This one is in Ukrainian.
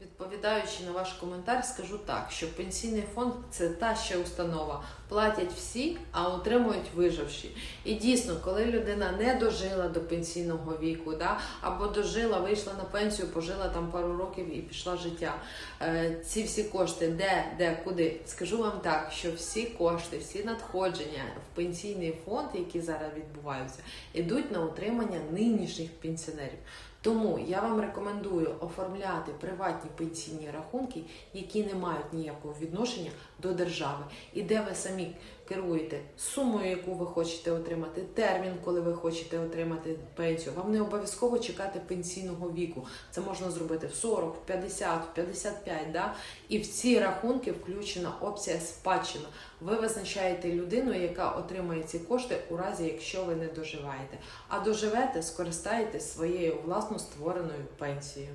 Відповідаючи на ваш коментар, скажу так, що пенсійний фонд це та ще установа. Платять всі, а отримують виживші. І дійсно, коли людина не дожила до пенсійного віку, да, або дожила, вийшла на пенсію, пожила там пару років і пішла життя. Е, ці всі кошти, де, де, куди? Скажу вам так, що всі кошти, всі надходження в пенсійний фонд, які зараз відбуваються, йдуть на утримання нинішніх пенсіонерів. Тому я вам рекомендую оформляти приватні пенсійні рахунки, які не мають ніякого відношення до держави, і де ви самі керуєте сумою, яку ви хочете отримати, термін, коли ви хочете отримати пенсію. Вам не обов'язково чекати пенсійного віку. Це можна зробити в 40, в 50, в 55, да? І в ці рахунки включена опція спадщина. Ви визначаєте людину, яка отримає ці кошти у разі, якщо ви не доживаєте. А доживете, скористаєтесь своєю власно створеною пенсією.